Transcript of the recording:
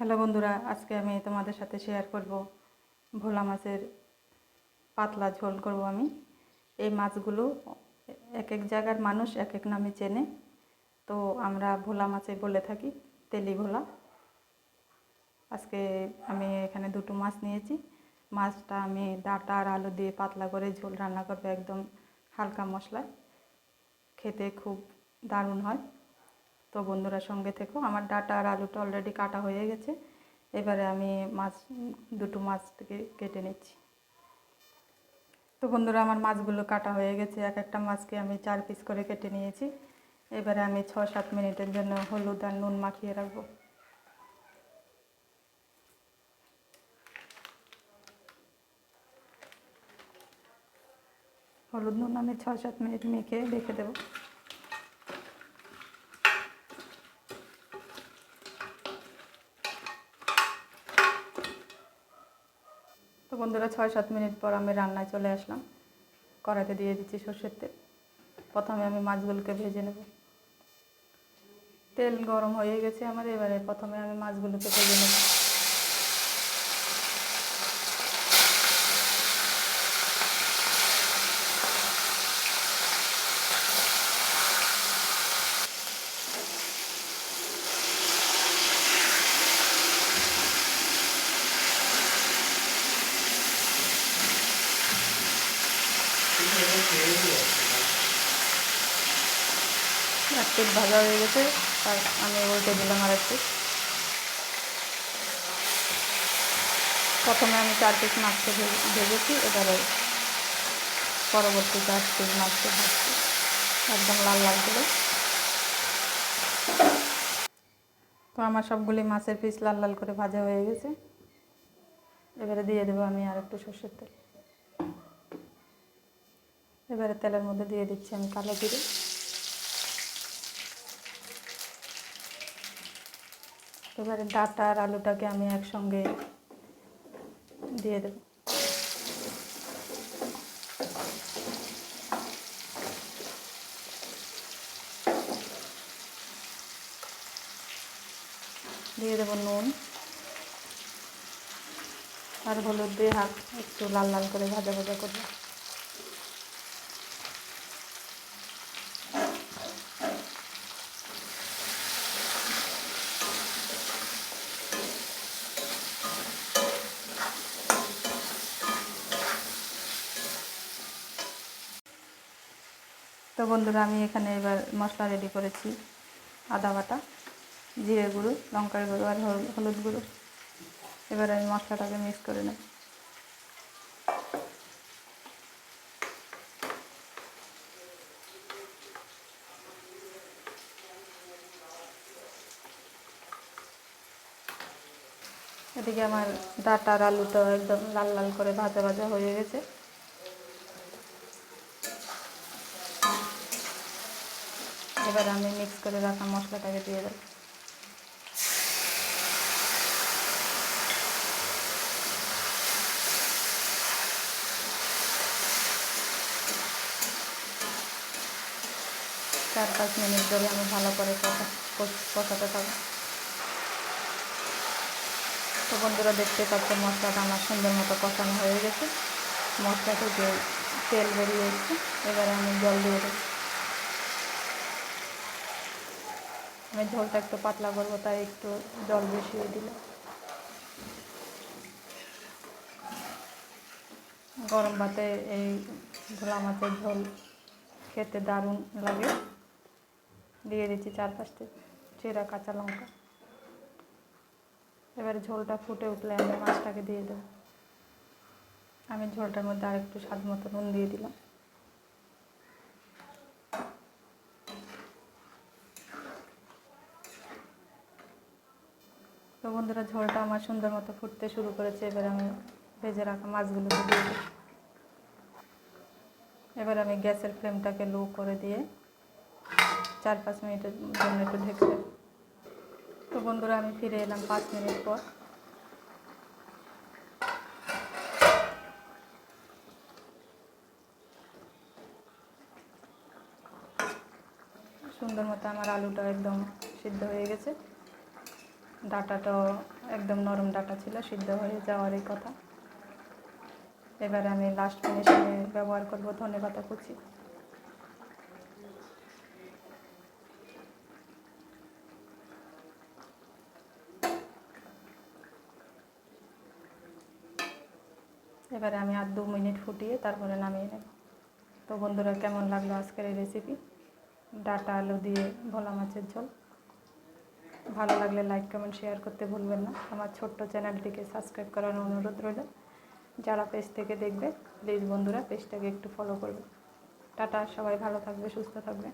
Hello বন্ধুরা, আজকে আমি তোমাদের সাথে শেয়ার করব ভোলা মাছের পাতলা ঝোল করব আমি। এই মাছগুলো এক এক জায়গার মানুষ এক এক নামে চেনে। তো আমরা ভোলা মাছে বলে থাকি, তেলি ভোলা। আজকে আমি এখানে দুটো মাছ নিয়েছি। মাছটা আমি ডাটা আর আলু দিয়ে পাতলা করে ঝোল রান্না করব একদম হালকা মশলায়। খেতে খুব দারুণ হয়। তো বন্ধুরা সঙ্গে থেকো, আমার ডাটা আর আলুটা অলরেডি কাটা হয়ে গেছে। এবারে আমি মাছ, দুটো মাছ থেকে কেটে নিচ্ছি। তো বন্ধুরা আমার মাছগুলো কাটা হয়ে গেছে, এক একটা মাছকে আমি চার পিস করে কেটে নিয়েছি। এবারে আমি ছ সাত মিনিটের জন্য হলুদ আর নুন মাখিয়ে রাখব। হলুদ নুন আমি ছ সাত মিনিট মেখে রেখে দেবো। তো বন্ধুরা ছয় সাত মিনিট পর আমি রান্নায় চলে আসলাম। কড়াইতে দিয়ে দিচ্ছি সর্ষের তেল। প্রথমে আমি মাছগুলোকে ভেজে নেব। তেল গরম হয়ে গেছে আমার, এবারে প্রথমে আমি মাছগুলোকে ভেজে নেব। এক পিস ভাজা হয়ে গেছে তার আমি উল্টে দিলাম আর এক পিস প্রথমে আমি চার পিস মাছকে ভে- ভেজেছি, এবারে পরবর্তী চার পিস মাছকে ভাজছি, একদম লাল লাল করে। তো আমার সবগুলি মাছের পিস লাল লাল করে ভাজা হয়ে গেছে। এবারে দিয়ে দেবো আমি আর একটু সর্ষের তেল। এবারে তেলের মধ্যে দিয়ে দিচ্ছি আমি কালো জিরে। এবারে ডাটা আর আলুটাকে আমি একসঙ্গে দিয়ে দেব। দিয়ে দেবো নুন আর হলুদ দিয়ে হাত একটু লাল লাল করে ভাজা ভাজা করব। তো বন্ধুরা, আমি এখানে এবার মশলা রেডি করেছি। আদা বাটা, জিরে গুঁড়ো, লঙ্কার গুঁড়ো আর হল- হলুদ গুঁড়ো। এবার আমি মশলাটাকে মিক্স করে নেব। এদিকে আমার ডাটা আর আলুটাও একদম লাল লাল করে ভাজা ভাজা হয়ে গেছে। এবার আমি মিক্স করে রাখা মশলাটাকে দিয়ে দেবো। চার পাঁচ মিনিট ধরে আমি ভালো করে কষা, কষ- কষাতে থাকব। তো বন্ধুরা দেখতে পাচ্ছেন মশলাটা আমার সুন্দর মতো কষানো হয়ে গেছে। মশলা থেকে তেল বেরিয়ে এসছে। এবারে আমি জল দিয়ে দেবো। আমি ঝোলটা একটু পাতলা করব, তাই একটু জল বসিয়ে দিলাম। গরম ভাতে এই ভোলা মাছের ঝোল খেতে দারুণ লাগে। দিয়ে দিচ্ছি চার পাঁচটি চেরা কাঁচা লঙ্কা। এবারে ঝোলটা ফুটে উঠলে আমি মাছটাকে দিয়ে দেবো। আমি ঝোলটার মধ্যে আর একটু স্বাদ মতো নুন দিয়ে দিলাম। বন্ধুরা, ঝোলটা আমার সুন্দর মতো ফুটতে শুরু করেছে। এবার আমি ভেজে রাখা মাছগুলোকে দিয়ে দিই। এবার আমি গ্যাসের ফ্লেমটাকে লো করে দিয়ে চার পাঁচ মিনিটের জন্য একটু ঢেকে তো বন্ধুরা, আমি ফিরে এলাম পাঁচ মিনিট পর। সুন্দর মতো আমার আলুটা একদম সিদ্ধ হয়ে গেছে। ডাটাটাও একদম নরম ডাটা ছিল, সিদ্ধ হয়ে যাওয়ারই কথা। এবারে আমি লাস্ট ফিনিশিংয়ে ব্যবহার করব ধনে পাতা কুচি। এবারে আমি আর দু মিনিট ফুটিয়ে তারপরে নামিয়ে নেব। তো বন্ধুরা, কেমন লাগল আজকের এই রেসিপি ডাটা, আলু দিয়ে ভোলা মাছের ঝোল। ভালো লাগলে লাইক কমেন্ট শেয়ার করতে ভুলবেন না। আমার ছোট্ট চ্যানেলটিকে সাবস্ক্রাইব করার অনুরোধ রইল। যারা পেজ থেকে দেখবে প্লিজ বন্ধুরা পেজটাকে একটু ফলো করবে। টাটা, সবাই ভালো থাকবে, সুস্থ থাকবে।